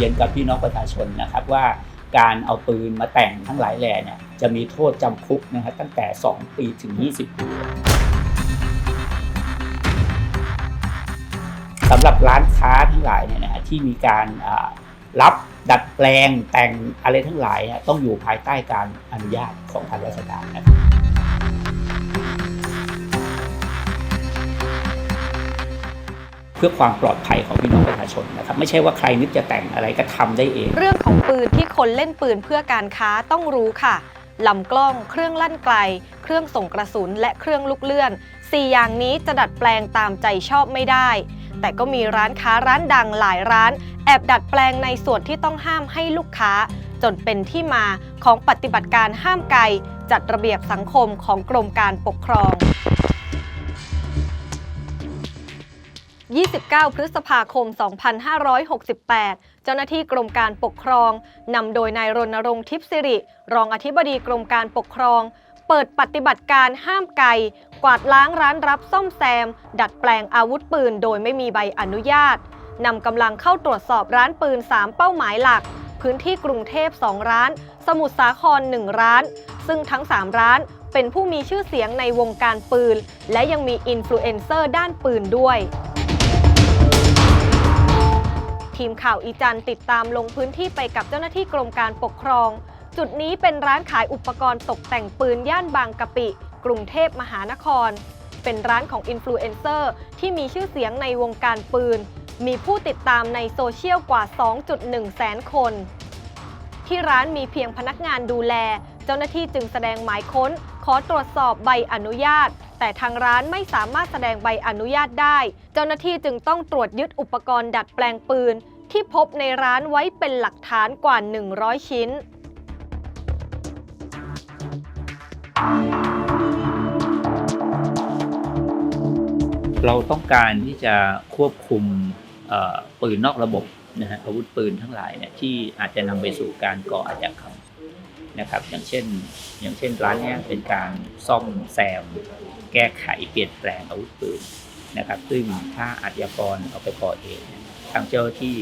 รียนกับพี่น้องประชาชนนะครับว่าการเอาปืนมาแต่งทั้งหลายแหล่เนี่ยจะมีโทษจำคุกนะครับตั้งแต่ 2 ปีถึง 20 ปีสำหรับร้านค้าทั้งหลายเนี่ยนะที่มีการรับดัดแปลงแต่งอะไรทั้งหลายเนี่ยต้องอยู่ภายใต้การอนุญาตของทางราชการนะครับ พื่อความปลอดภัยของพี่น้องประชาชนนะครับไม่ใช่ว่าใครนึกจะแต่งอะไรก็ทำได้เอง เรื่องของปืนที่คนเล่นปืนเพื่อการค้าต้องรู้ค่ะลำกล้อง เครื่องลั่นไกล เครื่องส่งกระสุน และเครื่องลูกเลื่อน4อย่างนี้จะดัดแปลงตามใจชอบไม่ได้ แต่ก็มีร้านค้าร้านดังหลายร้าน แอบดัดแปลงในส่วนที่ต้องห้ามให้ลูกค้า จนเป็นที่มาของปฏิบัติการห้ามไกล จัดระเบียบสังคมของกรมการปกครอง 29 พฤษภาคม 2568 เจ้าหน้าที่กรมการปกครองนำโดยนายรณรงค์ทิพย์สิริ รองอธิบดีกรมการปกครอง เปิดปฏิบัติการห้ามไกลกวาดล้างร้านรับซ่อมแซม ดัดแปลงอาวุธปืนโดยไม่มีใบอนุญาตนำกำลังเข้าตรวจสอบร้านปืน 3 เป้าหมายหลัก พื้นที่กรุงเทพ 2 ร้าน สมุทรสาคร 1 ร้าน ซึ่งทั้ง 3 ร้านเป็นผู้มีชื่อเสียงในวงการปืน และยังมีอินฟลูเอนเซอร์ด้านปืนด้วย ทีมข่าวอีจันติดตามลงพื้นที่ไปกับเจ้าหน้าที่กรมการปกครอง จุดนี้เป็นร้านขายอุปกรณ์ตกแต่งปืนย่านบางกะปิ กรุงเทพมหานคร เป็นร้านของอินฟลูเอนเซอร์ที่มีชื่อเสียงในวงการปืน มีผู้ติดตามในโซเชียลกว่า 2.1 แสนคน ที่ร้านมีเพียงพนักงานดูแล เจ้าหน้าที่จึงแสดงหมายค้น ขอตรวจสอบใบอนุญาต แต่ทางร้านไม่สามารถแสดงใบอนุญาตได้ เจ้าหน้าที่จึงต้องตรวจยึดอุปกรณ์ดัดแปลงปืน ที่พบในร้านไว้เป็นหลักฐานกว่า 100 ชิ้นเราต้องการที่จะควบคุมปืนนอกระบบนะฮะอาวุธปืนทั้งหลายเนี่ยที่อาจจะนำไปสู่การก่ออาชญากรรม นะครับ อย่างเช่น อย่างเช่นร้านนี้เป็นการซ่อมแซม แก้ไขเปลี่ยนแปลงอาวุธปืนนะครับ ซึ่งถ้าอาชญากรเอาไปก่อเหตุทางเจ้าที่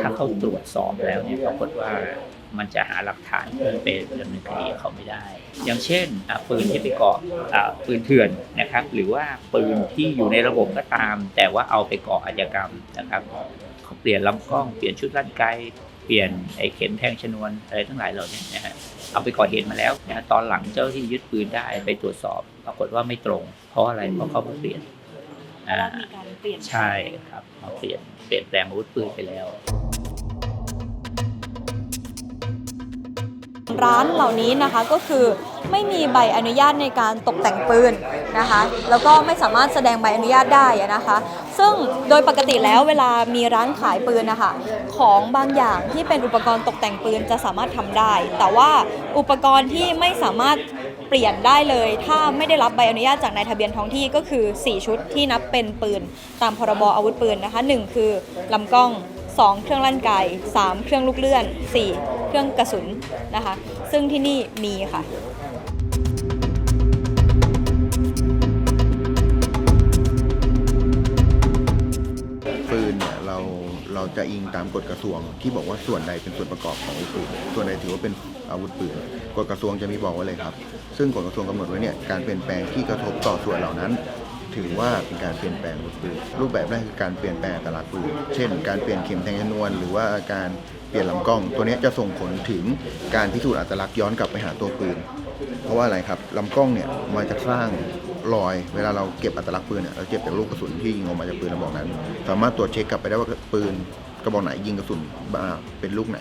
ถ้าเข้าตรวจสอบแล้วเนี่ยปรากฏว่ามันจะหาหลักฐานเพื่อไปดำเนินคดีเขาไม่ได้ อย่างเช่นปืนที่ไปก่ออปืนเถื่อนนะครับ หรือว่าปืนที่อยู่ในระบบก็ตาม แต่ว่าเอาไปก่ออาชญากรรมนะครับเขาเปลี่ยนลำกล้องเปลี่ยนชุดลั่นไก เปลี่ยนไอ้เข็มแทงชนวนอะไรทั้งหลายเหล่านี้นะฮะเอาไปก่อเหตุมาแล้วนะตอนหลังเจ้าหน้าที่ยึดปืนได้ไปตรวจสอบปรากฏว่าไม่ตรง เพราะอะไรเพราะเขามาเปลี่ยนอ่ามีการเปลี่ยนใช่ครับมาเปลี่ยนเปลี่ยนแปลงอาวุธปืนไปแล้วร้านเหล่านี้นะคะก็คือไม่มีใบอนุญาตในการตกแต่งปืนนะคะ แล้วก็ไม่สามารถแสดงใบอนุญาตได้อะนะคะ ซึ่งโดยปกติแล้วเวลามีร้านขายปืนนะคะของบางอย่างที่เป็นอุปกรณ์ตกแต่งปืนจะสามารถทำได้ แต่ว่าอุปกรณ์ที่ไม่สามารถเปลี่ยนได้เลย ถ้าไม่ได้รับใบอนุญาตจากนายทะเบียนท้องที่ก็คือ 4 ชุดที่นับเป็นปืน ตามพรบอาวุธปืนนะคะ 1 คือลำกล้อง 2 เครื่องลั่นไก 3 เครื่องลูกเลื่อน 4 เครื่องกระสุนนะคะ ซึ่งที่นี่มีค่ะ จะอิงตามกฎกระทรวง ที่บอกว่าส่วนใดเป็นส่วนประกอบของอาวุธปืนส่วนใดถือว่าเป็นอาวุธปืนกฎกระทรวงจะมีบอกไว้เลยครับ ซึ่งกฎกระทรวงกำหนดไว้เนี่ยการเปลี่ยนแปลงที่กระทบต่อส่วนเหล่านั้น ถือว่าเป็นการเปลี่ยนแปลงอาวุธปืนรูปแบบแรกคือการเปลี่ยนแปลงอัตลักษณ์ปืนเช่น การเปลี่ยนเข็มแทงชนวน หรือว่าการเปลี่ยนลำกล้อง ตัวนี้จะส่งผลถึงการพิสูจน์อัตลักษณ์ย้อนกลับไปหาตัวปืนเพราะว่าอะไรครับลำกล้องเนี่ยมันจะสร้างรอย เวลาเราเก็บอัตลักษณ์ปืนเนี่ยเราเก็บจากลูกกระสุนที่ยิงออกมาจากปืนกระบอกนั้น สามารถตรวจเช็คกลับไปได้ว่าปืน กระบอกไหนยิงกระสุนมาเป็นลูกไหน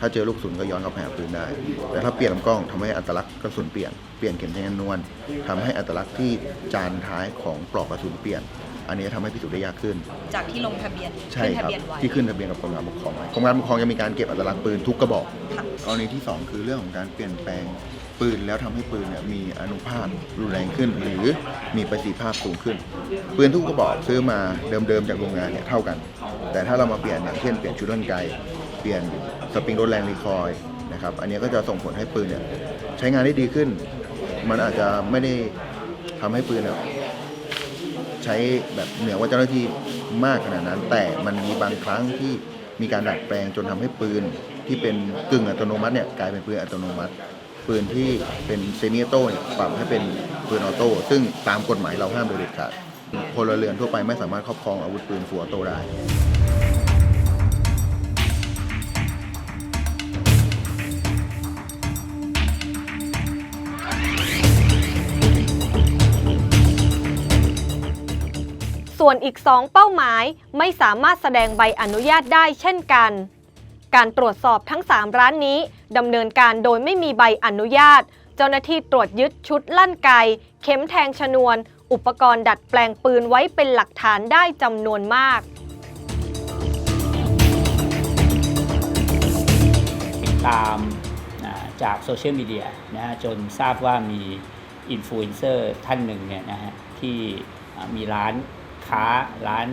ถ้าเจอลูกกระสุนก็ย้อนกลับไปหาปืนได้ แต่ถ้าเปลี่ยนลำกล้องทำให้อัตลักษณ์กระสุนเปลี่ยน เปลี่ยนเข็มแทงจำนวนทำให้อัตลักษณ์ที่จานท้ายของปลอกกระสุนเปลี่ยน อันนี้ทำให้พิสูจน์ได้ยากขึ้น จากที่ลงทะเบียนใช่ขึ้นคทะรับเบียนไว้ที่ขึ้นทะเบียนกับกรมการปกครองไว้กรมการปกครองจะมีการเก็บอัตลักษณ์ปืนทุกกระบอกค่ะกรณีที่ 2 คือเรื่องของการเปลี่ยนแปลง ปืนแล้วทำให้ปืนเนี่ยมีอนุภาพรุนแรงขึ้น หรือมีประสิทธิภาพสูงขึ้น ปืนทุกกระบอกซื้อมาเดิมๆจากโรงงานเนี่ยเท่ากัน แต่ถ้าเรามาเปลี่ยนอย่างเช่นเปลี่ยนชุดลั่นไกเปลี่ยนสปริงรถแรงรีคอยนะครับอันนี้ก็จะส่งผลให้ปืนเนี่ยใช้งานได้ดีขึ้น มันอาจจะไม่ได้ทำให้ปืนเนี่ยใช้แบบเหนือกว่าเจ้าหน้าที่มากขนาดนั้น แต่มันมีบางครั้งที่มีการดัดแปลงจนทำให้ปืนที่เป็นกึ่งอัตโนมัติเนี่ยกลายเป็นปืนอัตโนมัติ ปืนที่เป็นเซมิออโต้เนี่ยปรับให้เป็นปืนออโต้ซึ่งตามกฎหมายเราห้ามโดยเด็ดขาดพลเรือนทั่วไปไม่สามารถครอบครองอาวุธปืนฟูออโต้ได้ส่วนอีก 2 เป้าหมายไม่สามารถแสดงใบอนุญาตได้เช่นกัน การตรวจสอบทั้ง 3 ร้านนี้ ดำเนินการโดยไม่มีใบอนุญาต เจ้าหน้าที่ตรวจยึดชุดลั่นไก เข็มแทงชนวน อุปกรณ์ดัดแปลงปืนไว้เป็นหลักฐานได้จำนวนมาก ติดตามจากโซเชียลมีเดียนะฮะจนทราบว่ามีอินฟลูเอนเซอร์ท่านหนึ่งเนี่ยนะฮะที่มีร้านค้าร้าน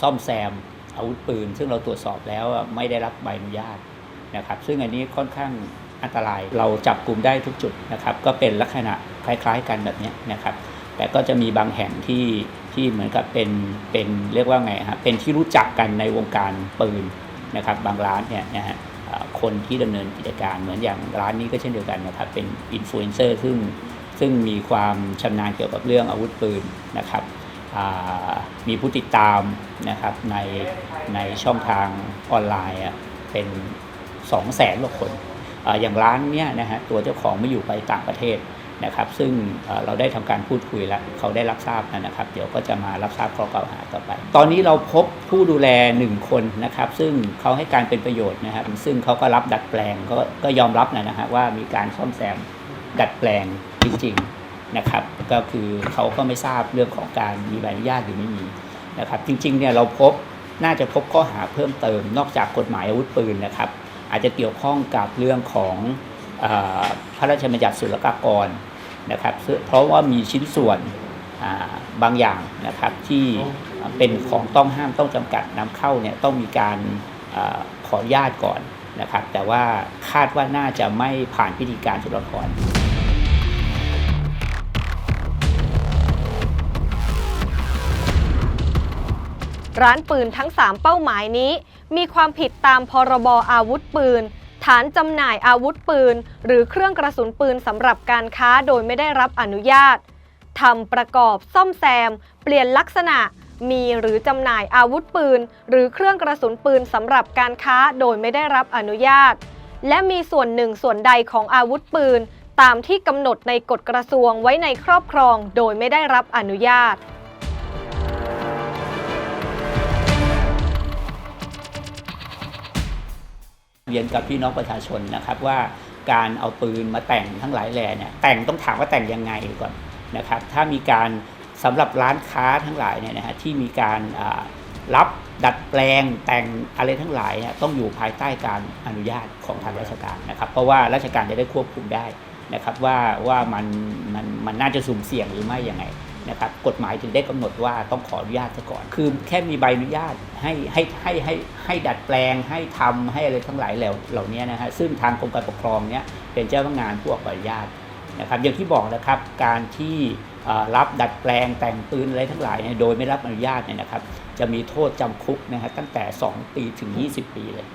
ซ่อมแซมอาวุธปืน ซึ่งเราตรวจสอบแล้วไม่ได้รับใบอนุญาต นะครับ ซึ่งอันนี้ค่อนข้างอันตราย เราจับกลุ่มได้ทุกจุดนะครับ ก็เป็นลักษณะคล้ายๆกันแบบนี้นะครับ แต่ก็จะมีบางแห่งที่ที่เหมือนกับเป็นเป็นเรียกว่าไงฮะ เป็นที่รู้จักกันในวงการปืนนะครับ บางร้านเนี่ยนะฮะคนที่ดำเนินกิจการเหมือนอย่างร้านนี้ก็เช่นเดียวกันนะครับ เป็นอินฟลูเอนเซอร์ซึ่งซึ่งมีความชำนาญเกี่ยวกับเรื่องอาวุธปืนนะครับมีผู้ติดตามนะครับในในช่องทางออนไลน์เป็น 2 0 0แสนกว่าคนออย่างร้านเนี้ยนะฮะตัวเจ้าของไม่อยู่ไปต่างประเทศนะครับซึ่งเราได้ทำการพูดคุยแล้วเขาได้รับทราบนะครับ เดี๋ยวก็จะมารับทราบข้อกล่าวหาต่อไป ตอนนี้เราพบผู้ดูแลหนึ่งคนนะครับ ซึ่งเขาให้การเป็นประโยชน์นะครับ ซึ่งเขาก็รับดัดแปลงก็ก็ยอมรับนะนะฮะว่ามีการซ่อมแซมดัดแปลงจริงๆนะครับ ก็คือเขาก็ไม่ทราบเรื่องของการมีใบอนุญาตหรือไม่มีนะครับ จริงๆเนี่ยเราพบน่าจะพบข้อหาเพิ่มเติม นอกจากกฎหมายอาวุธปืนนะครับ อาจจะเกี่ยวข้องกับเรื่องของอพระราชบัญญัติศุลกากรนะครับ เพราะว่ามีชิ้นส่วนบางอย่างนะครับที่เป็นของต้องห้ามต้องจำกัดนำเข้าเนี่ยต้องมีการอขออนุญาตก่อนนะครับ แต่ว่าคาดว่าน่าจะไม่ผ่านพิธีการศุลกากรร้านปืนทั้ง 3 เป้าหมายนี้ มีความผิดตามพรบอาวุธปืน ฐานจำหน่ายอาวุธปืน หรือเครื่องกระสุนปืนสำหรับการค้าโดยไม่ได้รับอนุญาตทำประกอบซ่อมแซม เปลี่ยนลักษณะ มีหรือจำหน่ายอาวุธปืน หรือเครื่องกระสุนปืนสำหรับการค้าโดยไม่ได้รับอนุญาต และมีส่วนหนึ่งส่วนใดของอาวุธปืน ตามที่กำหนดในกฎกระทรวงไว้ในครอบครองโดยไม่ได้รับอนุญาต เรียนกับพี่น้องประชาชนนะครับว่าการเอาปืนมาแต่งทั้งหลายแหล่เนี่ยแต่งต้องถามว่าแต่งยังไงก่อนนะครับถ้ามีการสำหรับร้านค้าทั้งหลายเนี่ยนะฮะที่มีการรับดัดแปลงแต่งอะไรทั้งหลายเนี่ยต้องอยู่ภายใต้การอนุญาตของทางราชการนะครับ เพราะว่าราชการจะได้ควบคุมได้นะครับว่าว่ามันมันมันน่าจะสุ่มเสี่ยงหรือไม่ยังไง นะครับกฎหมายถึงได้กำหนดว่าต้องขออนุญาตซะก่อน คือแค่มีใบอนุญาตให้ให้ให้ให้ให้ดัดแปลงให้ทำให้อะไรทั้งหลายเหล่าเหล่านี้นะฮะซึ่งทางกรมการปกครองเนี่ยเป็นเจ้าพนักงานผู้ออกใบอนุญาตนะครับอย่างที่บอกนะครับการที่รับดัดแปลงแต่งปืนอะไรทั้งหลายโดยไม่รับอนุญาตเนี่ยนะครับ จะมีโทษจำคุกนะฮะตั้งแต่ 2 ปีถึง 20 ปีเลย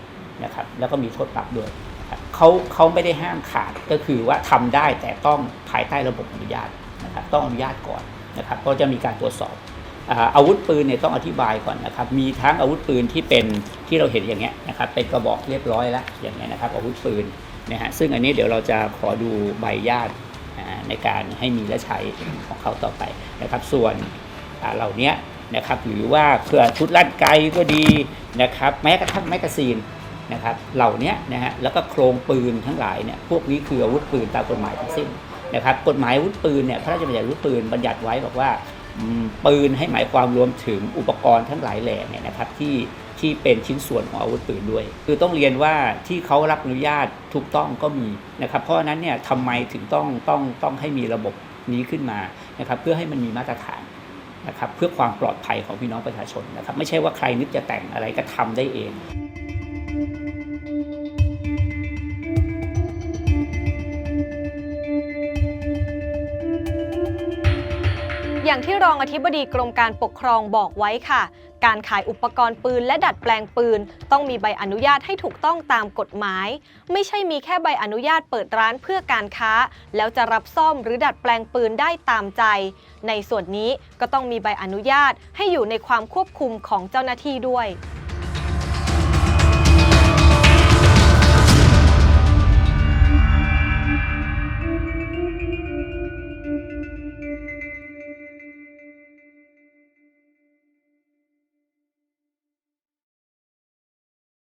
นะครับแล้วก็มีโทษปรับด้วยเขาเขาไม่ได้ห้ามขาดก็คือว่าทำได้แต่ต้องภายใต้ระบบอนุญาตนะครับต้องอนุญาตก่อน นะครับก็จะมีการตรวจสอบอาวุธปืนเนี่ยต้องอธิบายก่อนนะครับ มีทั้งอาวุธปืนที่เป็นที่เราเห็นอย่างเงี้ยนะครับเป็นกระบอกเรียบร้อยแล้วอย่างเงี้ยนะครับ อาวุธปืนนะฮะซึ่งอันนี้เดี๋ยวเราจะขอดูใบญาตอ่าในการให้มีและใช้ของเขาต่อไปนะครับ ส่วนเหล่านี้นะครับหรือว่าเครื่องชุดลั่นไกก็ดีนะครับแม้กระทั่งแมกกาซีนนะครับเหล่านี้นะฮะแล้วก็โครงปืนทั้งหลายเนี่ยพวกนี้คืออาวุธปืนตามกฎหมายทั้งสิ้น นะครับกฎหมายอาวุธปืนเนี่ยพระราชบัญญัติอาวุธปืนบัญญัติไว้บอกว่าปืนให้หมายความรวมถึงอุปกรณ์ทั้งหลายแหล่เนี่ยนะครับที่ที่เป็นชิ้นส่วนของอาวุธปืนด้วย คือต้องเรียนว่าที่เขารับอนุญาตถูกต้องก็มีนะครับเพราะนั้นเนี่ยทำไมถึงต้องต้องต้องให้มีระบบนี้ขึ้นมานะครับเพื่อให้มันมีมาตรฐานนะครับเพื่อความปลอดภัยของพี่น้องประชาชนนะครับไม่ใช่ว่าใครนึกจะแต่งอะไรก็ทำได้เอง อย่างที่รองอธิบดีกรมการปกครองบอกไว้ค่ะ การขายอุปกรณ์ปืนและดัดแปลงปืน ต้องมีใบอนุญาตให้ถูกต้องตามกฎหมาย ไม่ใช่มีแค่ใบอนุญาตเปิดร้านเพื่อการค้า แล้วจะรับซ่อมหรือดัดแปลงปืนได้ตามใจ ในส่วนนี้ก็ต้องมีใบอนุญาตให้อยู่ในความควบคุมของเจ้าหน้าที่ด้วย